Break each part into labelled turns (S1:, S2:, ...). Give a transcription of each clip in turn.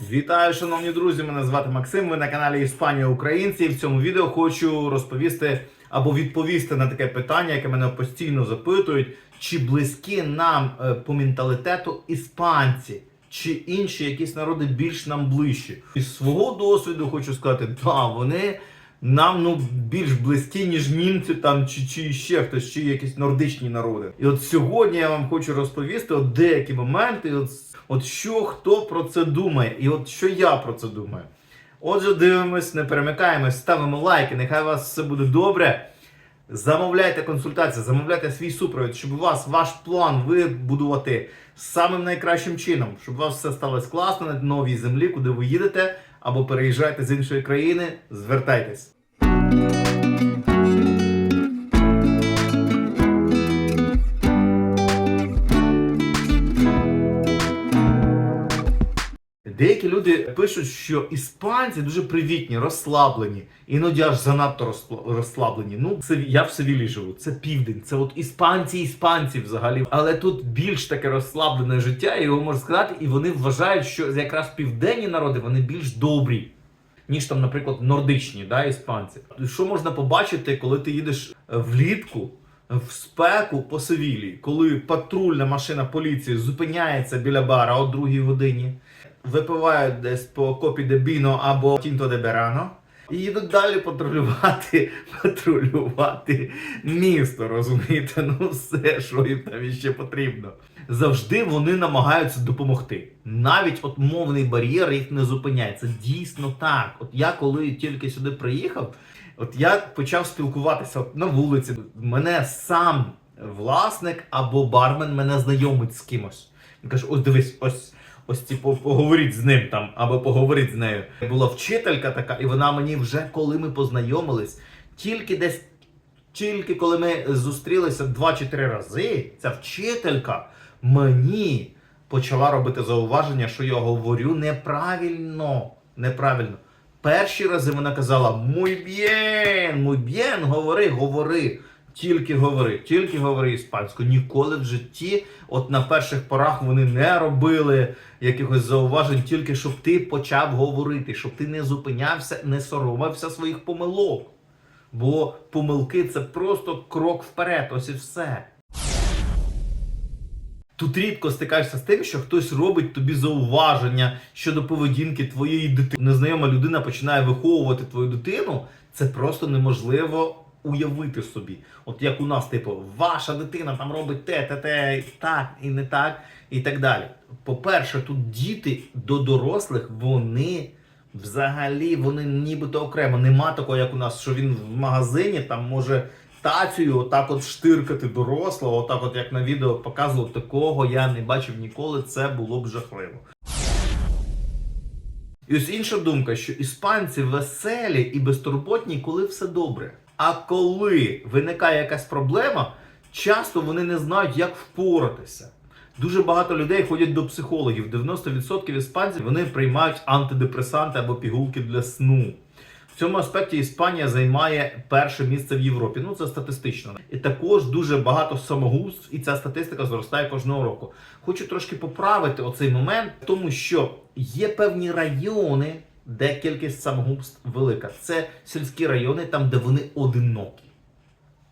S1: Вітаю, шановні друзі! Мене звати Максим. Ви на каналі Іспанія Українці. І в цьому відео хочу розповісти або відповісти на таке питання, яке мене постійно запитують: чи близькі нам е, по менталітету іспанці, чи інші якісь народи більш нам ближчі? Із свого досвіду хочу сказати, да, вони. Нам ну більш близькі, ніж німці там чи, чи ще хтось, чи якісь нордичні народи. І от сьогодні я вам хочу розповісти от деякі моменти, от, от що хто про це думає, і от що я про це думаю. Отже, дивимось, не перемикаємось, ставимо лайки, нехай у вас все буде добре. Замовляйте консультації, замовляйте свій супровід, щоб у вас ваш план вибудувати самим найкращим чином, щоб у вас все сталося класно на новій землі, куди ви їдете, або переїжджаєте з іншої країни. Звертайтесь. Деякі люди пишуть, що іспанці дуже привітні, розслаблені, іноді аж занадто розслаблені. Ну, це я в Севілі живу, це південь, це от іспанці, іспанці взагалі. Але тут більш таке розслаблене життя, його можна сказати, і вони вважають, що якраз південні народи вони більш добрі. Ніж там, наприклад, нордичні да, іспанці. Що можна побачити, коли ти їдеш е, влітку в спеку по Севілії, коли патрульна машина поліції зупиняється біля бара о другій годині, випивають десь по копі де біно або тінто де берано. І їдуть далі патрулювати, патрулювати місто, розумієте? Ну все, що їм там іще потрібно. Завжди вони намагаються допомогти. Навіть от мовний бар'єр їх не зупиняє. Це дійсно так. От я коли тільки сюди приїхав, от я почав спілкуватися от на вулиці. Мене сам власник або бармен мене знайомить з кимось. Він каже: ось дивись, ось. Ось типу, поговоріть з ним там або поговоріть з нею. Була вчителька така, і вона мені вже коли ми познайомились, тільки десь, тільки коли ми зустрілися два чи три рази, ця вчителька мені почала робити зауваження, що я говорю неправильно. Неправильно. Перші рази вона казала muy bien, muy bien, говори, говори. Тільки говори, тільки говори іспанською. Ніколи в житті, от на перших порах вони не робили якихось зауважень, тільки щоб ти почав говорити, щоб ти не зупинявся, не соромився своїх помилок. Бо помилки це просто крок вперед, ось і все. Тут рідко стикаєшся з тим, що хтось робить тобі зауваження щодо поведінки твоєї дитини. Незнайома людина починає виховувати твою дитину. Це просто неможливо уявити собі. От як у нас, типу, ваша дитина там робить те, те, те, так і не так, і так далі. По-перше, тут діти до дорослих, вони взагалі вони нібито окремо. Нема такого, як у нас, що він в магазині там може тацію отак от штиркати дорослого, отак от як на відео показував, такого я не бачив ніколи, це було б жахливо. І ось інша думка, що іспанці веселі і безтурботні, коли все добре. А коли виникає якась проблема, часто вони не знають, як впоратися. Дуже багато людей ходять до психологів. 90% іспанців вони приймають антидепресанти або пігулки для сну. В цьому аспекті Іспанія займає перше місце в Європі. Ну це статистично. І також дуже багато самогубств, і ця статистика зростає кожного року. Хочу трошки поправити оцей момент, тому що є певні райони, де кількість самогубств велика. Це сільські райони, там де вони одинокі.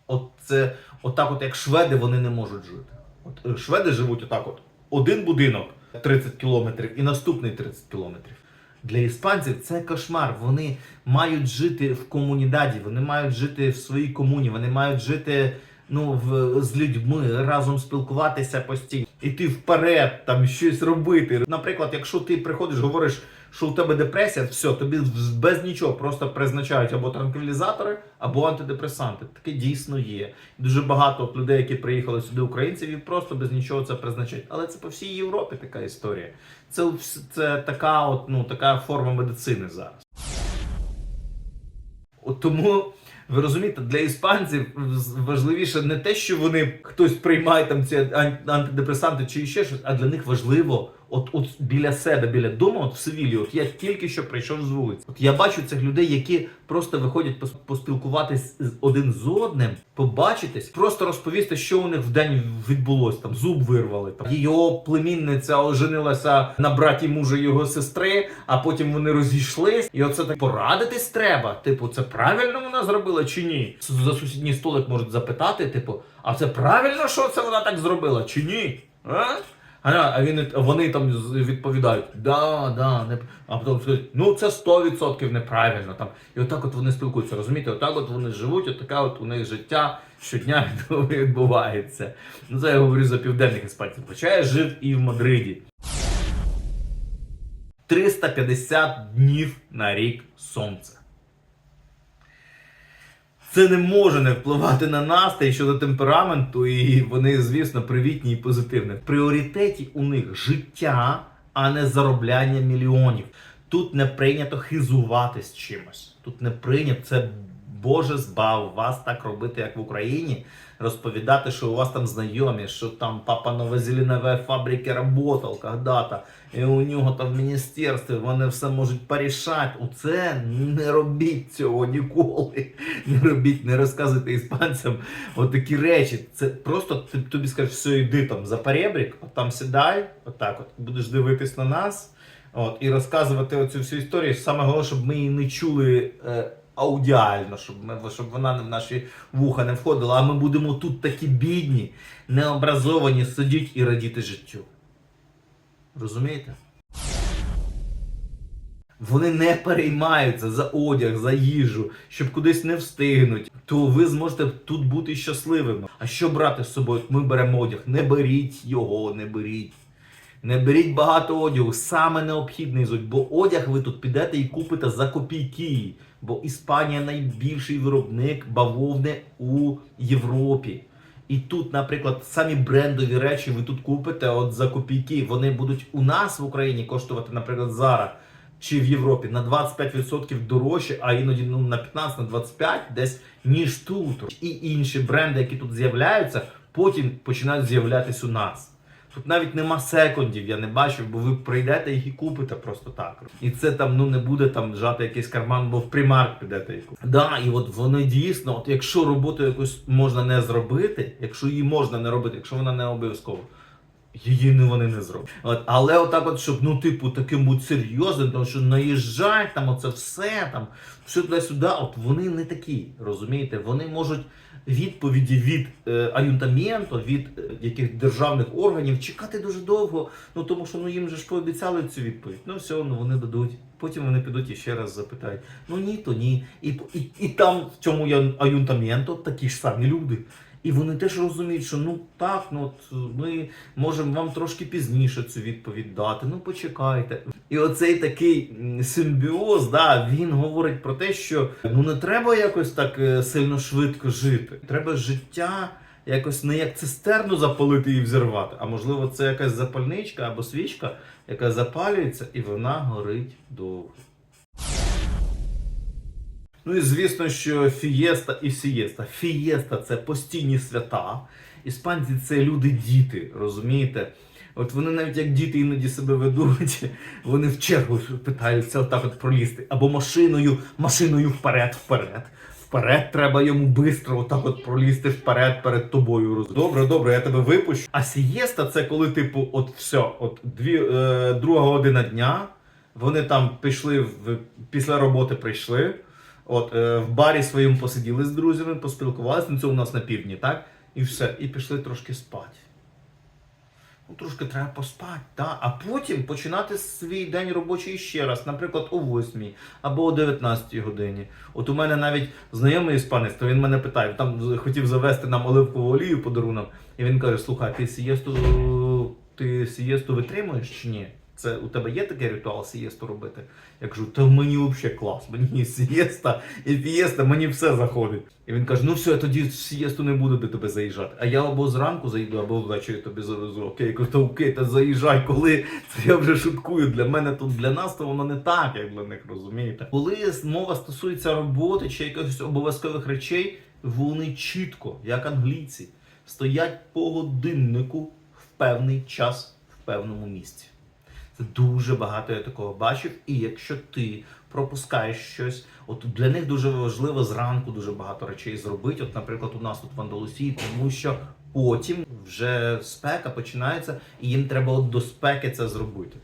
S1: От це отак, от як шведи, вони не можуть жити. От е, шведи живуть отак: от один будинок 30 кілометрів і наступний 30 кілометрів. Для іспанців це кошмар. Вони мають жити в комунідаді, вони мають жити в своїй комуні, вони мають жити ну, в, з людьми, разом спілкуватися постійно, іти вперед, там щось робити. Наприклад, якщо ти приходиш, говориш, що у тебе депресія, все, тобі без нічого просто призначають або транквілізатори, або антидепресанти. Таке дійсно є. Дуже багато людей, які приїхали сюди, українців, і просто без нічого це призначають. Але це по всій Європі така історія. Це, це така, от, ну, така форма медицини зараз. От тому ви розумієте, для іспанців важливіше не те, що вони хтось приймає там ці антидепресанти чи ще щось, а для них важливо От, от біля себе, біля дому, от в Севілі, от я тільки що прийшов з вулиці. От я бачу цих людей, які просто виходять пос- поспілкуватись один з одним, побачитись, просто розповісти, що у них в день відбулось. Там зуб вирвали. Там його племінниця оженилася на браті мужа його сестри, а потім вони розійшлись. І оце так порадитись треба. Типу, це правильно вона зробила чи ні? За сусідній столик можуть запитати, типу, а це правильно, що це вона так зробила, чи ні? А? А, він, вони там відповідають, да, да, не... а потім скажуть, ну це 100% неправильно. Там. І отак от вони спілкуються, розумієте? Отак от вони живуть, от от у них життя щодня відбувається. Ну це я говорю за південних іспанців. Хоча я жив і в Мадриді. 350 днів на рік сонце. Це не може не впливати на настрій щодо темпераменту, і вони, звісно, привітні і позитивні. В пріоритеті у них життя, а не заробляння мільйонів. Тут не прийнято хизуватись чимось. Тут не прийнято це. Боже збав вас так робити, як в Україні, розповідати, що у вас там знайомі, що там папа новозеленової фабрики работал когда-то, і у нього там в міністерстві вони все можуть порішати. Оце не робіть цього ніколи. Не робіть, не розказуйте іспанцям отакі речі. Це просто ти- тобі скажуть, все, йди там за перебрік, от там сідай, отак от будеш дивитись на нас. От, і розказувати оцю всю історію. Саме головне, щоб ми її не чули е, аудіально, щоб, ми, щоб вона в наші вуха не входила. А ми будемо тут такі бідні, необразовані, сидіти і радіти життю. Розумієте? Вони не переймаються за одяг, за їжу, щоб кудись не встигнуть, то ви зможете тут бути щасливими. А що брати з собою? Ми беремо одяг. Не беріть його, не беріть. Не беріть багато одягу, саме необхідний зодь, бо одяг ви тут підете і купите за копійки. Бо Іспанія найбільший виробник бавовни у Європі. І тут, наприклад, самі брендові речі ви тут купите от за копійки. Вони будуть у нас в Україні коштувати, наприклад, зараз чи в Європі на 25% дорожче, а іноді ну, на 15 на 25 десь ніж тут. І інші бренди, які тут з'являються, потім починають з'являтись у нас. Тут навіть нема секундів, я не бачу, бо ви прийдете їх і купите просто так. І це там ну не буде там жати якийсь карман, бо в примарк підете і купите. Да, і от вони дійсно, от якщо роботу якусь можна не зробити, якщо її можна не робити, якщо вона не обов'язкова. Її не вони не зроблять. От, але отак, от, щоб ну, типу, таким бути серйозним, тому що наїжджать там оце все там, все туди-сюди. От вони не такі, розумієте? Вони можуть відповіді від е, аюнтаменту, від е, яких державних органів чекати дуже довго. Ну тому що ну їм же ж пообіцяли цю відповідь. Ну все, ну вони дадуть. Потім вони підуть і ще раз запитають: ну ні, то ні. І, і, і там в цьому аюнтаменту такі ж самі люди. І вони теж розуміють, що ну так, ну от ми можемо вам трошки пізніше цю відповідь дати. Ну почекайте. І оцей такий симбіоз, да, він говорить про те, що ну не треба якось так е, сильно швидко жити. Треба життя якось не як цистерну запалити і взірвати, а можливо, це якась запальничка або свічка, яка запалюється, і вона горить довго. Ну і звісно, що фієста і сієста. Фієста це постійні свята. Іспанці це люди-діти, розумієте? От вони навіть як діти іноді себе ведуть, вони в чергу питаються отак от пролізти. Або машиною, машиною вперед, вперед. Вперед треба йому бистро отак от пролізти вперед перед тобою. Добре, добре, я тебе випущу. А сієста це коли, типу, от все, от дві, е, друга година дня. Вони там пішли в, після роботи прийшли. От е, в барі своєму посиділи з друзями, поспілкувалися, ну це у нас на півдні, так? І все, і пішли трошки спати. Ну, трошки треба поспати, так? А потім починати свій день робочий ще раз, наприклад, о 8 або о 19 годині. От у мене навіть знайомий іспанець, то він мене питає, там хотів завести нам оливкову олію подарунок, і він каже: слухай, ти сієсту, ти сієсту витримуєш чи ні? Це у тебе є такий ритуал сієсту робити? Я кажу, та мені взагалі клас, мені сієста і фієста, мені все заходить. І він каже: ну все, я тоді сієсту не буду до тебе заїжджати. А я або зранку заїду, або ввечері тобі завезу. Окей, я кажу, та окей, та заїжджай, коли це я вже шуткую. Для мене тут для нас то воно не так, як для них, розумієте? Коли мова стосується роботи чи якихось обов'язкових речей, вони чітко, як англійці, стоять по годиннику в певний час в певному місці. Дуже багато я такого бачив. І якщо ти пропускаєш щось, от для них дуже важливо зранку дуже багато речей зробити. От, наприклад, у нас тут в Андалусії, тому що потім вже спека починається, і їм треба от до спеки це зробити.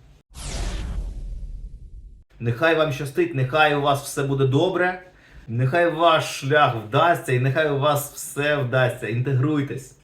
S1: Нехай вам щастить, нехай у вас все буде добре, нехай ваш шлях вдасться, і нехай у вас все вдасться. Інтегруйтесь.